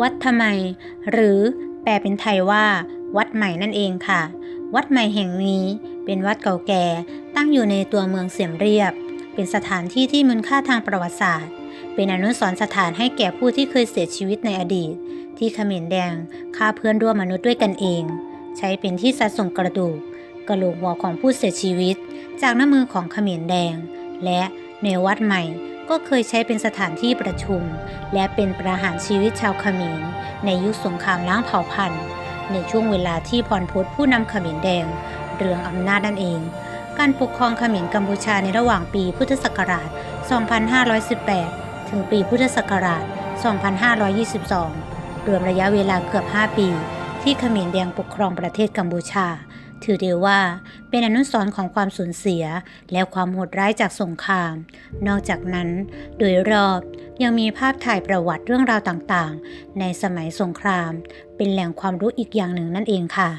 วัดทำไม หรือแปลเป็นไทยว่า วัดใหม่นั่นเองค่ะ วัดใหม่แห่งนี้เป็นวัดเก่าแก่ตั้งอยู่ในตัวเมืองเสียมเรียบ เป็นสถานที่ที่มีคุณค่าทางประวัติศาสตร์ เป็นอนุสรณ์สถานให้แก่ผู้ที่เคยเสียชีวิตในอดีต ที่เขมรแดงฆ่าเพื่อนร่วมมนุษย์ด้วยกันเอง ใช้เป็นที่ซัดส่งกระดูกกระโหลกหัวของผู้เสียชีวิต จากน้ำมือของเขมรแดง และในวัดใหม่ ก็เคยใช้เป็นสถานที่ประชุม และเป็นประหารชีวิตชาวเขมรในยุคสงครามล้างเผ่าพันธุ์ ในช่วงเวลาที่พรพศผู้นำเขมรแดง เรืองอำนาจนั่นเอง การปกครองเขมรกัมพูชาในระหว่างปีพุทธศักราช 2518 ถึงปีพุทธศักราช 2522 รวมระยะเวลาเกือบ 5 ปี ที่เขมรแดงปกครองประเทศกัมพูชา ถือได้ว่าเป็นอนุสรณ์ของความสูญเสียและความโหดร้ายจากสงคราม นอกจากนั้น โดยรอบยังมีภาพถ่ายประวัติเรื่องราวต่างๆ ในสมัยสงคราม เป็นแหล่งความรู้อีกอย่างหนึ่งนั่นเองค่ะ